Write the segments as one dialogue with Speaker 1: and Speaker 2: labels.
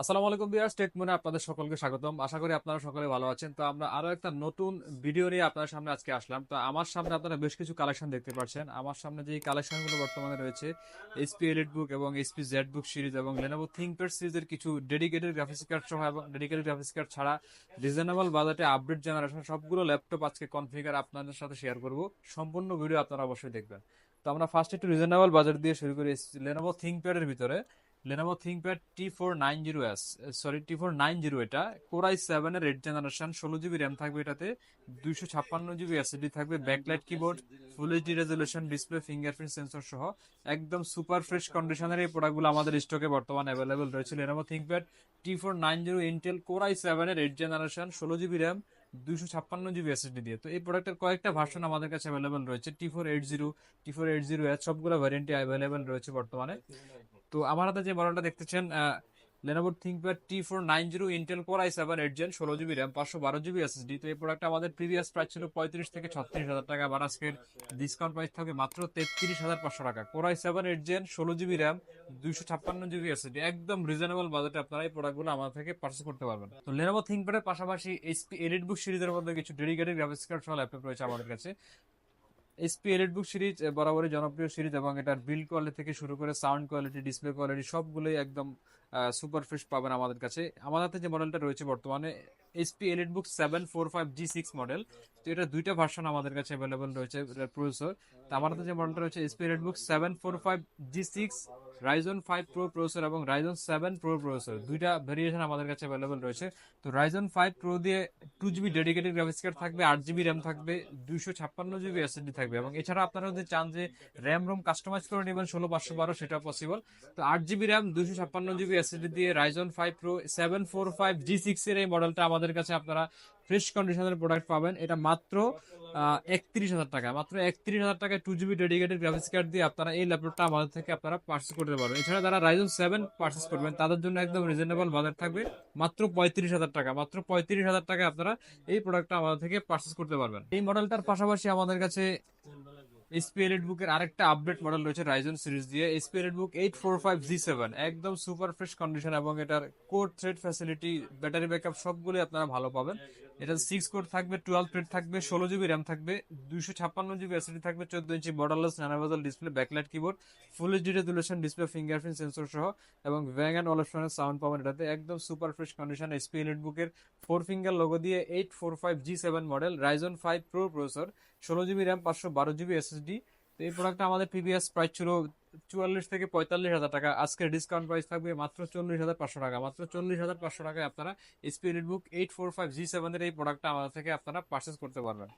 Speaker 1: আসসালামু আলাইকুম বিয়ার স্টেট মনে আপনাদের সকলকে স্বাগতম। আশা করি আপনারা সকলে ভালো আছেন। তো আমরা আরও একটা নতুন ভিডিও নিয়ে আপনার সামনে আজকে আসলাম। তো আমার সামনে আপনারা বেশ কিছু কালেকশন দেখতে পাচ্ছেন। আমার সামনে যে কালেকশনগুলো বর্তমানে রয়েছে এসপি এলিট বুক এবং এসপি জেড বুক সিরিজ এবং লেনোভো থিঙ্কপ্যাড সিরিজের কিছু ডেডিকেটেড গ্রাফিক্স কার্ড সহ এবং ডেডিকেটেড গ্রাফিক্স কার্ড ছাড়া রিজনেবল বাজেটে আপডেট জেনারেশন সবগুলো ল্যাপটপ আজকে কনফিগার আপনাদের সাথে শেয়ার করব। সম্পূর্ণ ভিডিও আপনারা অবশ্যই দেখবেন। তো আমরা ফার্স্ট একটু রিজনেবল বাজেট দিয়ে শুরু করি লেনোভো থিঙ্কপ্যাডের ভিতরে। Lenovo ThinkPad T four nine zero S sorry T four nine zero এটা। কোরাই সেভেন এর এইট জেনারেশন ষোলো জিবি র্যাম থাকবে এটাতে, দুইশো ছাপ্পান্ন জিবি এসএসডি থাকবে backlight keyboard full HD resolution display fingerprint sensor সহ। একদম সুপার ফ্রেশ কন্ডিশনের এই প্রোডাক্টগুলো আমাদের স্টকে বর্তমানে অ্যাভেলেবল রয়েছে। Lenovo ThinkPad T four nine zero Intel core i seven এর এইট জেনারেশন ষোলো জিবি র্যাম দুইশো ছাপ্পান্ন জিবি এসএসডি দিয়ে। তো এই প্রোডাক্টের কয়েকটা ভার্সন আমাদের কাছে অ্যাভেলেবল রয়েছে T four eight zero T four eight zero সবগুলো ভ্যারিয়েন্টই অ্যাভেলেবল রয়েছে বর্তমানে। তো আমার হাতে যে মডেলটা দেখতেছেন Lenovo ThinkPad T four nine zero Intel core I seven eight gen ষোলো জিবি র্যাম পাঁচশো বারো জিবি এসএসডি তো এই প্রোডাক্ট আমাদের প্রিভিয়াস প্রাইস ছিল পঁয়ত্রিশ থেকে ছত্রিশ হাজার টাকা, আবার আজকের ডিসকাউন্ট প্রাইস থাকবে মাত্র তেত্রিশ হাজার পাঁচশো টাকা। Core I seven eight gen ষোলো জিবি র্যাম দুইশো ছাপ্পান্ন জিবি এসএসডি একদম রিজনেবল বাজেটে আপনারা এই প্রোডাক্টগুলো আমার থেকে পার্চেস করতে পারবেন। তো লেনোভো থিঙ্কপ্যাডের পাশাপাশি এইচপি এলিট বুক সিরিজের মধ্যে কিছু ডেডিকেটেড গ্রাফিক্স কার্ড সহ ল্যাপটপ রয়েছে আমাদের কাছে। এসপি এলিট বুক সিরিজ বরাবরই জনপ্রিয় সিরিজ এবং এটার বিল্ড কোয়ালিটি থেকে শুরু করে সাউন্ড কোয়ালিটি ডিসপ্লে কোয়ালিটি সবগুলোই একদম সুপার ফ্রেশ পাবেন আমাদের কাছে। আমাদের হাতে যে মডেলটা রয়েছে বর্তমানে HP EliteBook seven four five G six model তো এটা দুইটা ভার্সন আমাদের কাছে অ্যাভেলেবেল রয়েছে প্রসেসর তো আমার হাতে যে মডেলটা রয়েছে HP EliteBook seven four five G six Ryzen five pro processor এবং রাইজন সেভেন প্রো প্রসেসর দুইটা ভেরিয়েশন আমাদের কাছে অ্যাভেলেবল রয়েছে। তো রাইজন ফাইভ প্রো দিয়ে two GB dedicated graphics card থাকবে আট জিবি র্যাম থাকবে, দুইশো ছাপ্পান্ন জিবি এসএসডি থাকবে এবং এছাড়া আপনারা যদি চান যে র্যাম রোম কাস্টমাইজ করে নেবেন ষোলো পাঁচশো বারো, সেটা পসিবল তো আট জিবি র্যাম দুইশো ছাপ্পান্ন জিবি এসএসডি দিয়ে Ryzen five pro seven four five G six এর এই মডেলটা আমাদের কাছে আপনারা ফ্রেশ কন্ডিশনের প্রোডাক্ট পাবেন। এটা মাত্র একত্রিশ হাজার টাকা। মাত্র একত্রিশ হাজার টাকায় two GB dedicated graphics card দিয়ে আপনারা এই ল্যাপটপটা আমাদের থেকে আপনারা পার্চেস করতে পারবেন। এছাড়া যারা রাইজন সেভেন পার্চেস করবেন, তাদের জন্য একদম রিজনেবল বাজার থাকবে। মাত্র পঁয়ত্রিশ হাজার টাকা, মাত্র পঁয়ত্রিশ হাজার টাকায় আপনারা এই প্রোডাক্টটা আমাদের থেকে পার্চেস করতে পারবেন। এই মডেলটার পাশাপাশি আমাদের কাছে এসপি এলিট বুকের আরেকটা আপডেট মডেল রয়েছে রাইজন সিরিজ দিয়ে। HP book eight four five G seven একদম সুপার ফ্রেশ কন্ডিশন এবং এটার core thread facility battery backup সবগুলি আপনারা ভালো পাবেন। এটা সিক্স কোড থাকবে টুয়েলভ থ্রেড থাকবে, ষোলো জিবি র্যাম থাকবে, দুইশো ছাপ্পান্ন জিবি এসএসডি থাকবে, চোদ্দ inch borderless nano bezel display backlight keyboard full HD resolution display fingerprint sensor সহ, এবং ভ্যাং অ্যান্ড অলেপশনের সাউন্ড পাবেন এটাতে একদম super fresh condition HP elite বুকের ফোর ফিঙ্গার লোগো দিয়ে eight four five G seven model Ryzen five pro processor ষোলো জিবি র্যাম পাঁচশো বারো জিবি এসএসডি তো এই প্রোডাক্টটা আমাদের প্রিভিয়াস প্রাইস ছিল চুয়াল্লিশ থেকে পঁয়তাল্লিশ হাজার টাকা। আজকে ডিসকাউন্ট প্রাইস থাকবে মাত্র চল্লিশ হাজার পাঁচশো টাকা। মাত্র চল্লিশ হাজার পাঁচশো টাকায় আপনারা HP book eight four five G সেভেনের এই প্রোডাক্টটা আমাদের থেকে আপনারা পারচেস করতে পারবেন।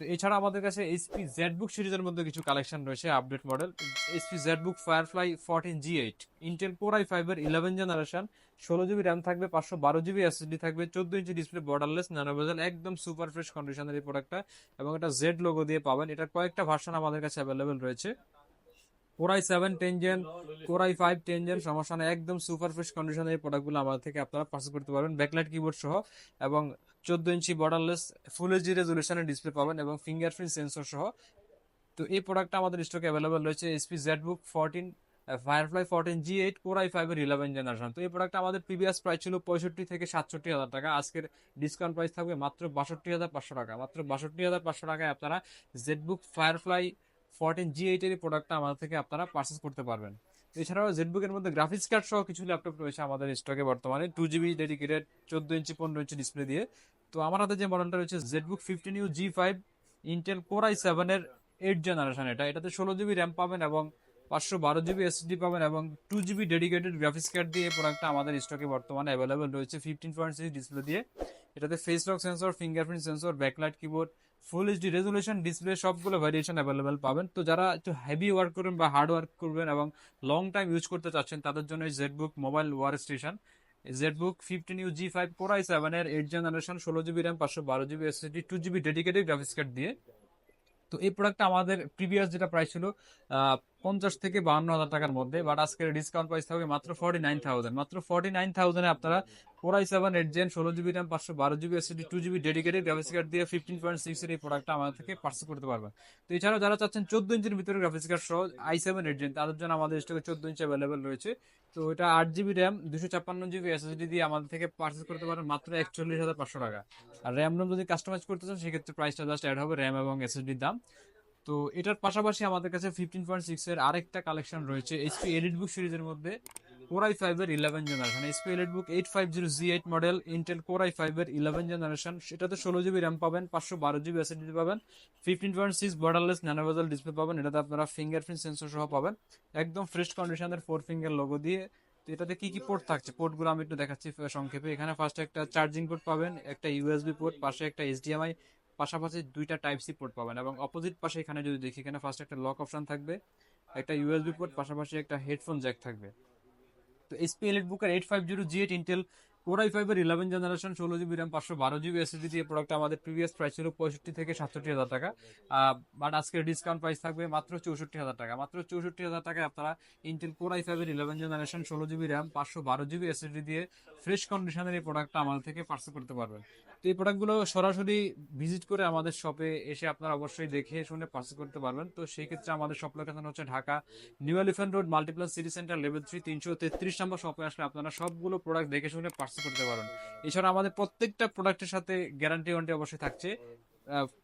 Speaker 1: তো এছাড়া আমাদের কাছে এইচপি জেড বুক সিরিজের মধ্যে কিছু কালেকশন রয়েছে update model HP book Firefly fourteen G eight Intel core i ফাইভের ইলেভেন জেনারেশন ষোলো জিবি র্যাম থাকবে, পাঁচশো বারো জিবি এসএসডি থাকবে, চোদ্দ ইঞ্চি ডিসপ্লে বর্ডারলেস ন্যানোভেজাল একদম সুপার ফ্রেশ কন্ডিশনের এই প্রোডাক্টটা এবং এটা জেড লোগো দিয়ে পাবেন। এটার কয়েকটা ভার্সন আমাদের কাছে অ্যাভেলেবেল রয়েছে। Core i seven ten gen core i five ten gen সমস্যা নেই। একদম সুপার ফ্রেশ কন্ডিশনের এই প্রোডাক্টগুলো আমাদের থেকে আপনারা পার্চেস করতে পারবেন। ব্যাকলাইট কিবোর্ড সহ এবং চোদ্দ ইঞ্চি বর্ডারলেস ফুল এইচডি রেজলিউশনের ডিসপ্লে পাবেন এবং ফিঙ্গারপ্রিন্ট সেন্সর সহ। তো এই প্রোডাক্টটা আমাদের স্টকে অ্যাভেলেবেল রয়েছে HP Z book fourteen Firefly fourteen G eight core i ফাইভের ইলেভেন জেনারেশন তো এই প্রোডাক্টটা আমাদের প্রিভিয়াস প্রাইস ছিল পঁয়ষট্টি থেকে সাতষট্টি হাজার টাকা। আজকের ডিসকাউন্ট প্রাইস থাকবে মাত্র বাষট্টি হাজার পাঁচশো টাকা। মাত্র বাষট্টি হাজার পাঁচশো টাকায় আপনারা Z book Firefly fourteen G এইটের প্রোডাক্টটা আমাদের থেকে আপনারা পারচেস করতে পারবেন। এছাড়াও জেটবুকের মধ্যে গ্রাফিক্স কার্ড সহ কিছু ল্যাপটপ রয়েছে আমাদের স্টকে বর্তমানে। টু জিবি ডেডিকেটেড চোদ্দ ইঞ্চি, পনেরো ইঞ্চি ডিসপ্লে দিয়ে। তো আমার হাতে যে মডেলটা রয়েছে ZBook fifteen U G five Intel core I সেভেনের এইট জেনারেশন এটা। এটাতে ষোলো জিবি র্যাম পাবেন এবং পাঁচশো বারো জিবি এসএসডি পাবেন এবং two GB dedicated graphics card দিয়ে প্রোডাক্টটা আমাদের স্টকে বর্তমানে অ্যাভেলেবেল রয়েছে। ফিফটিন পয়েন্ট সিক্স ডিসপ্লে দিয়ে। এটাতে face lock sensor fingerprint sensor backlight keyboard full HD resolution display সবগুলো ভ্যারিয়েশন অ্যাভেলেবেল পাবেন। তো যারা একটু হেভি ওয়ার্ক করবেন বা হার্ড ওয়ার্ক করবেন এবং লং টাইম ইউজ করতে চাচ্ছেন, তাদের জন্য এই ZBook mobile workstation ZBook fifteen U G five core i seven এর এইট জেনারেশন ষোলো জিবি র্যাম পাঁচশো বারো GB SSD two GB dedicated graphics card দিয়ে। তো এই প্রোডাক্টটা আমাদের প্রিভিয়াস যেটা প্রাইস ছিল পঞ্চাশ থেকে বাহান্ন হাজার টাকার মধ্যে বাট আজকের ডিসকাউন্ট প্রাইস থাকবে মাত্র ফর্টি নাইন থাউজেন্ড মাত্র ফর্টি নাইন থাউজেন্ডে আপনারা core i seven eight gen ষোলো জিবি র্যাম পাঁচশো বারো GB SSD two GB dedicated graphics card দিয়ে ফিফটিন পয়েন্ট সিক্স এর এই প্রোডাক্টটা আমাদের থেকে পার্সেল করতে পারবেন। তো এছাড়াও যারা চাচ্ছেন চোদ্দ ইঞ্চির ভিতরে গ্রাফিক্স কার্ড সহ আই সেভেন এইট জেন তাদের জন্য আমাদের স্টকে চোদ্দ ইঞ্চি অ্যাভেলেবেল রয়েছে। তো এটা আট জিবি র্যাম দুশো ছাপ্পান্ন জিবি এসএসডি দিয়ে আমাদের থেকে পার্চেস করতে পারেন মাত্র একচল্লিশ হাজার পাঁচশো টাকা। আর র্যাম রোম যদি কাস্টমাইজ করতে চান, সেক্ষেত্রে প্রাইসটা জাস্ট অ্যাড হবে র্যাম এবং এসএসডির দাম। তো এটার পাশাপাশি আমাদের কাছে ফিফটিন পয়েন্ট সিক্স এর আরেকটা কালেকশন রয়েছে এইচপি এলিট বুক সিরিজের মধ্যে কোরাই ফাইভ এর eleven generation HP EliteBook eight five zero G eight model Intel core i five এর ইলেভেন জেনারেশন সেটাতে ষোলো জিবি র্যাম পাবেন, পাঁচশো বারো জিবি এসএসডি পাবেন fifteen point six borderless nano bezel display পাবেন, এটাতে আপনারা ফিঙ্গারপ্রিন্ট সেন্সর সহ পাবেন। একদম ফ্রেশ কন্ডিশনের ফোর ফিঙ্গার লোগো দিয়ে। তো এটাতে কি কি পোর্ট থাকছে? পোর্টগুলো আমি একটু দেখাচ্ছি সংক্ষেপে। এখানে ফার্স্ট একটা চার্জিং পোর্ট পাবেন, একটা ইউএসবি পোর্ট পাশে একটা এইচডিএমআই পাশাপাশি দুইটা টাইপ সি পোর্ট পাবেন এবং অপোজিট পাশে এখানে যদি দেখি, এখানে ফার্স্ট একটা লক অপশন থাকবে, একটা ইউএসবি পোর্ট পাশাপাশি একটা হেডফোন জ্যাক থাকবে। তো এসপি এলিট বুকের eight five zero G eight Intel core I ফাইভের ইলেভেন জেনারেশন ষোলো জিবি র্যাম পাঁচশো বারো জিবি এসএসডি দিয়ে প্রোডাক্ট আমাদের প্রিভিয়াস প্রাইস ছিল পঁয়ষট্টি থেকে সাতষট্টি হাজার টাকা। বাট আজকের ডিসকাউন্ট প্রাইস থাকবে মাত্র চৌষট্টি হাজার টাকা। মাত্র চৌষট্টি হাজার টাকায় আপনারা ইন্টেল কোর আই ফাইভের ইলেভেন জেনারেশন ষোলো জিবি র্যাম পাঁচশো বারো জিবি এসএসডি দিয়ে ফ্রেশ কন্ডিশনের এই প্রোডাক্টটা আমাদের থেকে পার্সেল করতে পারবেন। তো এই প্রোডাক্টগুলো সরাসরি ভিজিট করে আমাদের শপে এসে আপনারা অবশ্যই দেখে শুনে পার্সেল করতে পারবেন। তো সেই ক্ষেত্রে আমাদের শপ লোকেশন হচ্ছে Dhaka New Elephant Road Multiplus City Centre level three তিনশো তেত্রিশ নম্বর শপে আসলে আপনারা সবগুলো প্রোডাক্ট দেখে শুনে পার্সেল করতে পারবেন এছাড়া আমাদের প্রত্যেকটা প্রোডাক্টের সাথে গ্যারান্টি ওয়ারেন্টি অবশ্যই থাকছে।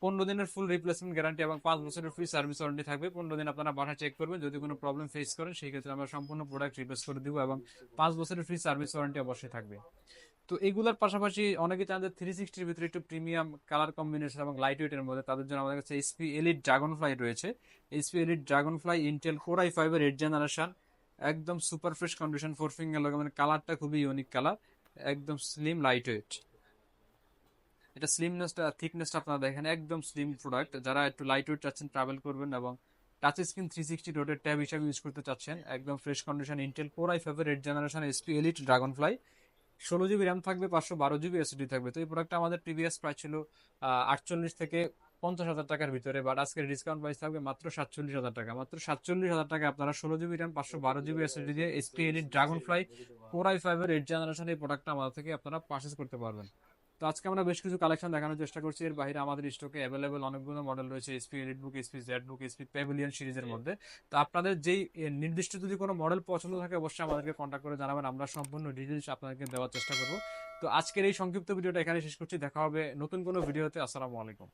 Speaker 1: পনেরো দিনের ফুল রিপ্লেসমেন্ট গ্যারান্টি এবং পাঁচ বছরের ফ্রি সার্ভিস ওয়ারেন্টি থাকবে। পনেরো দিন আপনারা বাসা চেক করবেন, যদি কোনো প্রবলেম ফেস করেন সেই ক্ষেত্রে আমরা সম্পূর্ণ প্রোডাক্ট রিপ্লেস করে দিব এবং পাঁচ বছরের ফ্রি সার্ভিস ওয়ারেন্টি অবশ্যই থাকবে। তো এগুলোর পাশাপাশি অনেকে চান যে থ্রি সিক্সটির ভিতরে একটু প্রিমিয়াম কালার কম্বিনেশন এবং লাইট ওয়েটের মধ্যে, তাদের জন্য আমাদের কাছে এইচপি এলিট ড্রাগন ফ্লাই রয়েছে। HP Elite Dragonfly Intel core I ফাইভের এইট জেনারেশন একদম super fresh condition four finger লাগে মানে কালারটা খুবই ইউনিক কালার একদম স্লিম লাইট ওয়েট এটা স্লিমনেসটা থিকনেসটা আপনারা দেখেন, একদম স্লিম প্রোডাক্ট যারা একটু লাইট ওয়েট চাচ্ছেন ট্রাভেল করবেন এবং টাচ স্ক্রিন থ্রি সিক্সটি রোডের ট্যাব হিসাবে ইউজ করতে চাচ্ছেন, একদম fresh condition Intel core I ফাইভের eight generation HP Elite Dragonfly ষোলো জিবি র্যাম থাকবে, পাঁচশো বারো জিবি এসডি থাকবে। তো এই প্রোডাক্টটা আমাদের প্রিভিয়াস প্রাইস ছিল আটচল্লিশ থেকে পঞ্চাশ হাজার টাকার ভিতরে বাট আজকের ডিসকাউন্ট প্রাইস থাকবে মাত্র সাতচল্লিশ হাজার টাকা। মাত্র সাতচল্লিশ হাজার টাকা আপনারা ষোলো জিবি র্যাম পাঁচশো বারো জিবি এসডি দিয়ে HP Elite Dragonfly core I ফাইভের এইট জেনারেশন এই প্রোডাক্টটা আমাদের থেকে আপনারা পারচেস করতে পারবেন। তো আজকে আমরা বেশ কিছু কালেকশন দেখানোর চেষ্টা করছি। এর বাইরে আমাদের স্টকে অ্যাভেলেবেল অনেকগুলো মডেল রয়েছে HP EliteBook HP Z Book HP Pavilion সিরিজের মধ্যে। তো আপনাদের যেই নির্দিষ্ট যদি কোনো মডেল পছন্দ থাকে, অবশ্যই আমাদেরকে কন্ট্যাক্ট করে জানাবেন। আমরা সম্পূর্ণ ডিটেলস আপনাদেরকে দেওয়ার চেষ্টা করব। তো আজকের এই সংক্ষিপ্ত ভিডিওটা এখানে শেষ করছি। দেখা হবে নতুন কোনো ভিডিওতে আসসালামু আলাইকুম।